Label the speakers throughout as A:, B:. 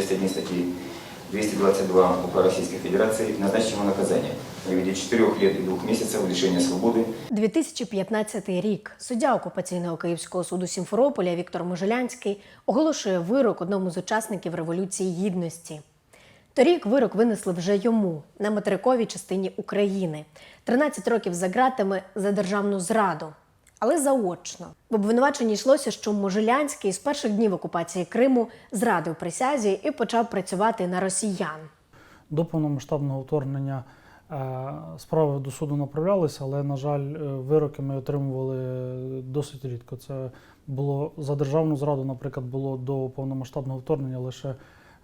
A: части 1 статьи 222 УК Российской Федерации назначить ему наказание в виде 4 лет и 2 месяцев лишения свободы
B: 2015 рік суддя окупаційного Київського суду Сімферополя Віктор Можелянський оголошує вирок одному з учасників Революції Гідності. Торік вирок винесли вже йому на материковій частині України. 13 років за ґратами за державну зраду. Але заочно. В обвинуваченні йшлося, що Можелянський з перших днів окупації Криму зрадив присязі і почав працювати на росіян.
C: До повномасштабного вторгнення е, справи до суду направлялися, але, на жаль, е, вироки ми отримували досить рідко. Це було за державну зраду, наприклад, було до повномасштабного вторгнення лише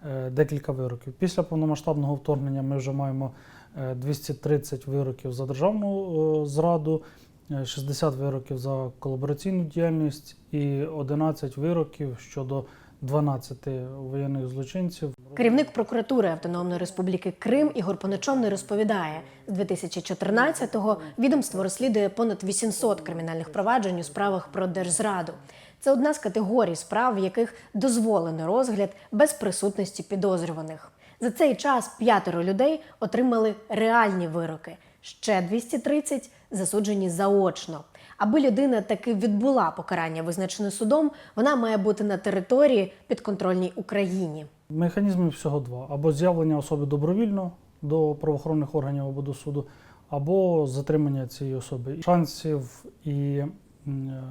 C: е, декілька вироків. Після повномасштабного вторгнення ми вже маємо е, 230 вироків за державну е, зраду, е, 60 вироків за колабораційну діяльність і 11 вироків щодо 12 воєнних злочинців.
B: Керівник прокуратури Автономної Республіки Крим Ігор Понечовний розповідає, з 2014-го відомство розслідує понад 800 кримінальних проваджень у справах про держзраду. Це одна з категорій справ, в яких дозволено розгляд без присутності підозрюваних. За цей час п'ятеро людей отримали реальні вироки. Ще 230 засуджені заочно. Аби людина таки відбула покарання, визначене судом, вона має бути на території підконтрольній Україні.
C: Механізмів всього два: або з'явлення особи добровільно до правоохоронних органів або до суду, або затримання цієї особи. Шансів і е,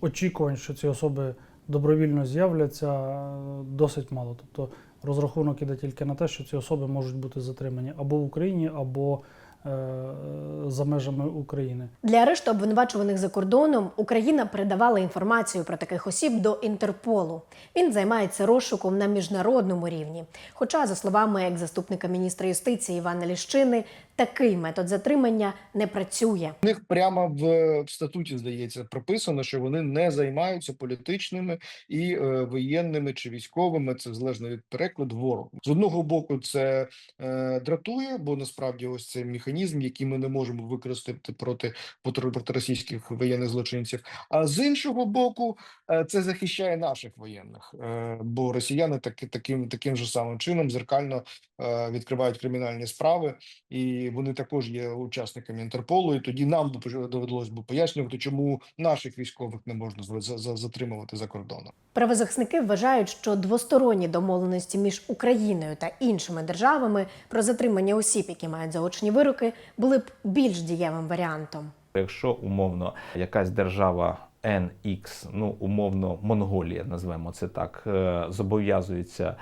C: очікувань, що ці особи добровільно з'являться, досить мало. Тобто розрахунок іде тільки на те, що ці особи можуть бути затримані або в Україні, або за межами України.
B: Для арешту обвинувачуваних за кордоном Україна передавала інформацію про таких осіб до Інтерполу. Він займається розшуком на міжнародному рівні. Хоча, за словами екс-заступника міністра юстиції Івана Ліщини, такий метод затримання не працює.
D: У них прямо в, в статуті здається прописано, що вони не займаються політичними і е, воєнними чи військовими. Це залежно від перекладу ворогом. З одного боку, це е, дратує, бо насправді ось цей механізм, який ми не можемо використати проти проти, російських воєнних злочинців. А з іншого боку, е, це захищає наших воєнних, е, бо росіяни таки таким таким же самим чином зеркально е, відкривають кримінальні справи і вони також є учасниками Інтерполу. І тоді нам довелось би пояснювати, чому наших військових не можна за- за- за- затримувати за кордоном.
B: Правозахисники вважають, що двосторонні домовленості між Україною та іншими державами про затримання осіб, які мають заочні вироки, були б більш дієвим варіантом.
E: Якщо умовно якась держава NX, ну умовно Монголія, назвемо це так, е, зобов'язується е,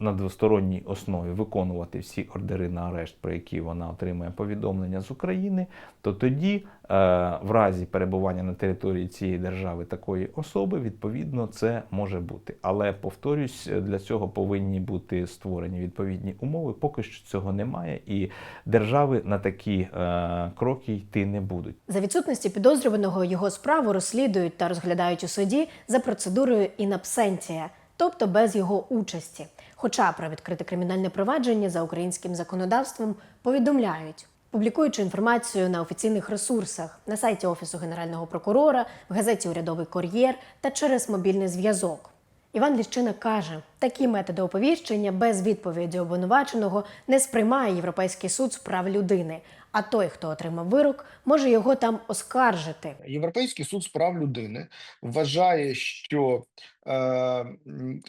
E: на двосторонній основі виконувати всі ордери на арешт, про які вона отримує повідомлення з України, то тоді, е, в разі перебування на території цієї держави такої особи, відповідно, це може бути. Але повторюсь, для цього повинні бути створені відповідні умови. Поки що цього немає, і держави на такі кроки йти не будуть.
B: За відсутності підозрюваного його справу розслідують та розглядають у суді за процедурою інабсенція, тобто без його участі. Хоча про відкрите кримінальне провадження за українським законодавством повідомляють. Публікуючи інформацію на офіційних ресурсах на сайті Офісу Генерального прокурора, в газеті Урядовий кур'єр та через мобільний зв'язок. Іван Ліщина каже, такі методи оповіщення без відповіді обвинуваченого не сприймає Європейський суд з прав людини. А той, хто отримав вирок, може його там оскаржити.
D: Європейський суд з прав людини вважає, що е,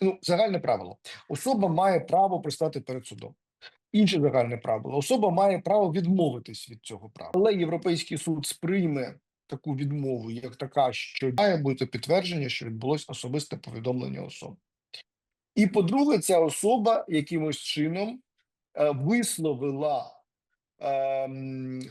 D: ну, загальне правило: особа має право пристати перед судом. Інше загальне правило: особа має право відмовитись від цього права. Але Європейський суд сприйме таку відмову, як така, що має бути підтвердження, що відбулось особисте повідомлення особи. І по-друге, ця особа якимось чином е, висловила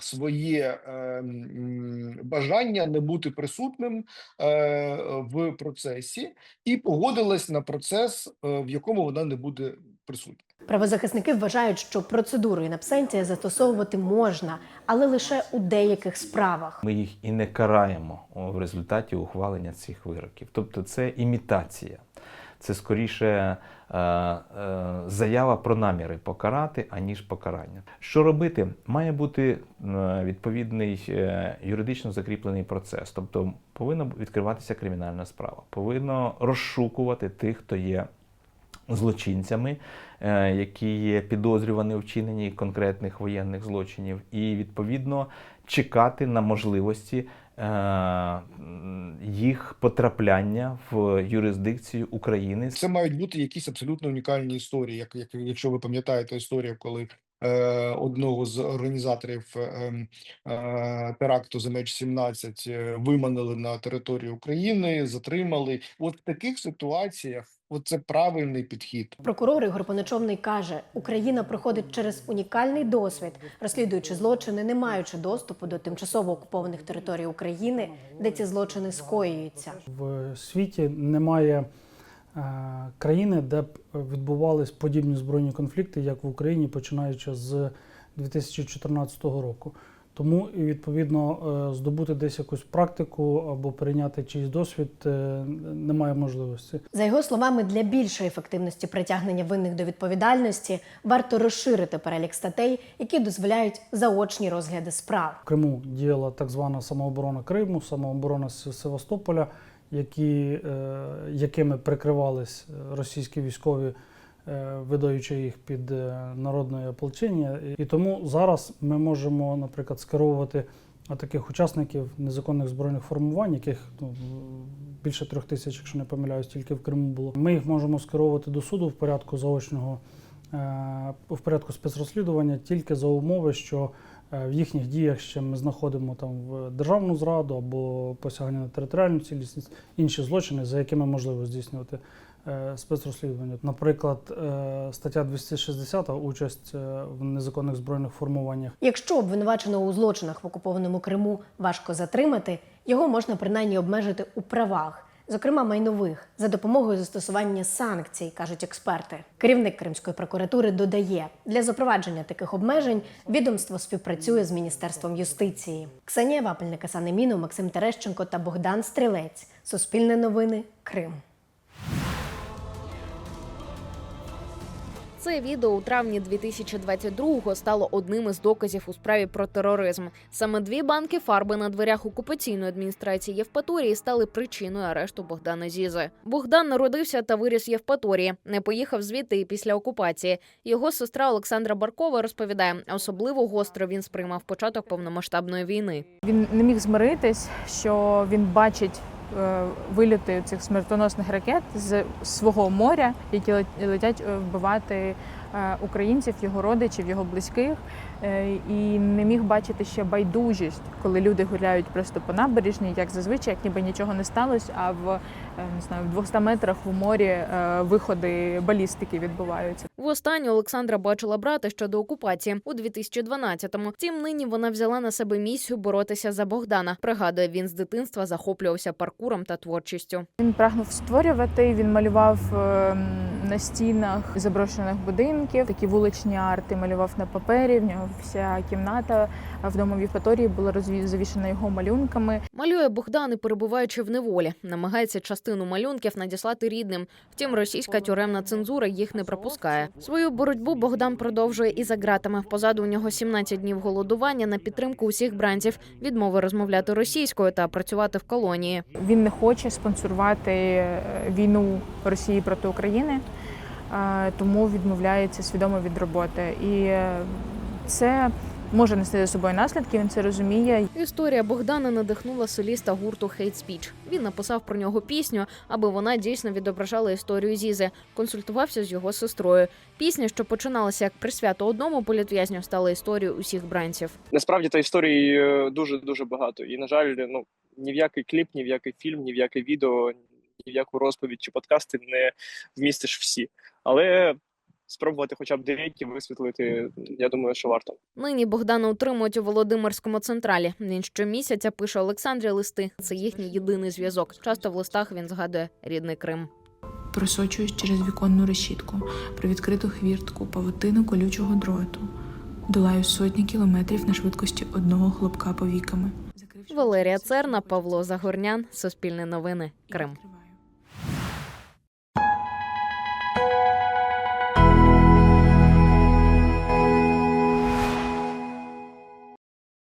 D: своє ем, бажання не бути присутним е, в процесі і погодилась на процес, е, в якому вона не буде присутня.
B: Правозахисники вважають, що процедуру інабсенція застосовувати можна, але лише у деяких справах.
E: Ми їх і не караємо в результаті ухвалення цих вироків. Тобто це імітація. Це скоріше е, е, заява про наміри покарати, аніж покарання. Що робити? Має бути е, відповідний юридично закріплений процес. Тобто повинна відкриватися кримінальна справа, повинно розшукувати тих, хто є злочинцями, які є підозрювані у вчиненні конкретних воєнних злочинів, і відповідно чекати на можливості їх потрапляння в юрисдикцію України.
D: Це мають бути якісь абсолютно унікальні історії, як, як якщо ви пам'ятаєте історію, коли одного з організаторів е, е, теракту за меч 17 е, виманили на територію України, затримали. От в таких ситуаціях, от це правильний підхід.
B: Прокурор Ігор Понечовний каже, Україна проходить через унікальний досвід, розслідуючи злочини, не маючи доступу до тимчасово окупованих територій України, де ці злочини скоюються.
C: В світі немає е, країни, де б відбувались подібні збройні конфлікти, як в Україні, починаючи з 2014 року. Тому і відповідно е, здобути десь якусь практику або перейняти чийсь досвід е, немає можливості.
B: За його словами, для більшої ефективності притягнення винних до відповідальності варто розширити перелік статей, які дозволяють заочні розгляди справ.
C: В Криму діяла так звана самооборона Криму, самооборона Севастополя, які, е, якими прикривались е, російські військові, е, видаючи їх під народне ополчення. І тому зараз ми можемо, наприклад, скеровувати таких учасників незаконних збройних формувань, яких ну, більше трьох тисяч, якщо не помиляюсь, тільки в Криму було. Ми їх можемо скеровувати до суду в порядку заочного. В порядку спецрозслідування тільки за умови, що в їхніх діях ще ми знаходимо там в державну зраду або посягання на територіальну цілісність, інші злочини, за якими можливо здійснювати е, спецрозслідування. Наприклад, е, стаття 260 участь е, в незаконних збройних формуваннях.
B: Якщо обвинуваченого у злочинах в окупованому Криму важко затримати, його можна принаймні обмежити у правах, зокрема майнових, за допомогою застосування санкцій, кажуть експерти. Керівник Кримської прокуратури додає, для запровадження таких обмежень відомство співпрацює з Міністерством юстиції. Ксенія Вапельника Санеміну, Максим Терещенко та Богдан Стрілець. Суспільне новини. Крим.
F: Це відео у травні 2022-го стало одним із доказів у справі про тероризм. Саме дві банки фарби на дверях окупаційної адміністрації Євпаторії стали причиною арешту Богдана Зізи. Богдан народився та виріс в Євпаторії. Не поїхав звідти і після окупації. Його сестра Олександра Баркова розповідає, особливо гостро він сприймав початок повномасштабної війни.
G: Він не міг змиритись, що він бачить е, вильоти цих смертоносних ракет з свого моря, які летять е, вбивати українців, його родичів, його близьких, Е, і не міг бачити ще байдужість, коли люди гуляють просто по набережній, як зазвичай, як ніби нічого не сталося. А в е, не знаю, в 200 метрах в морі е, виходи балістики відбуваються.
F: Востаннє Олександра бачила брата ще до окупації у 2012-му. Втім, нині вона взяла на себе місію боротися за Богдана. Пригадує, він з дитинства захоплювався паркуром та творчістю.
G: Він прагнув створювати. Він малював ем, на стінах заброшених будинків, такі вуличні арти малював на папері. В нього вся кімната в дому в Євпаторії була завішена його малюнками.
F: Малює Богдан і перебуваючи в неволі, намагається частину малюнків надіслати рідним. Втім, російська тюремна цензура їх не пропускає. Свою боротьбу Богдан продовжує і за ґратами. Позаду у нього 17 днів голодування на підтримку усіх бранців, відмови розмовляти російською та працювати в колонії.
G: Він не хоче спонсорувати е, війну Росії проти України, тому відмовляється свідомо від роботи. І е, це може нести за собою наслідки. Він це розуміє.
F: Історія Богдана надихнула соліста гурту Hate Speech. Він написав про нього пісню, аби вона дійсно відображала історію Зізи. Консультувався з його сестрою. Пісня, що починалася як присвято одному політв'язню, стала історією усіх бранців.
H: Насправді та історій дуже дуже багато. І, на жаль, ну ні в який кліп, ні в який фільм, ні в яке відео, ні в яку розповідь чи подкасти не вмістиш всі. Але спробувати хоча б деякі висвітлити, я думаю, що варто.
F: Нині Богдана утримують у Володимирському централі. Він щомісяця пише Олександрі листи. Це їхній єдиний зв'язок. Часто в листах він згадує рідний Крим.
I: Просочуюсь через віконну решітку, при відкриту хвіртку, павутину колючого дроту. Долаю сотні кілометрів на швидкості одного хлопка повіками.
F: Валерія Церна, Павло Загорнян, Суспільне новини, Крим.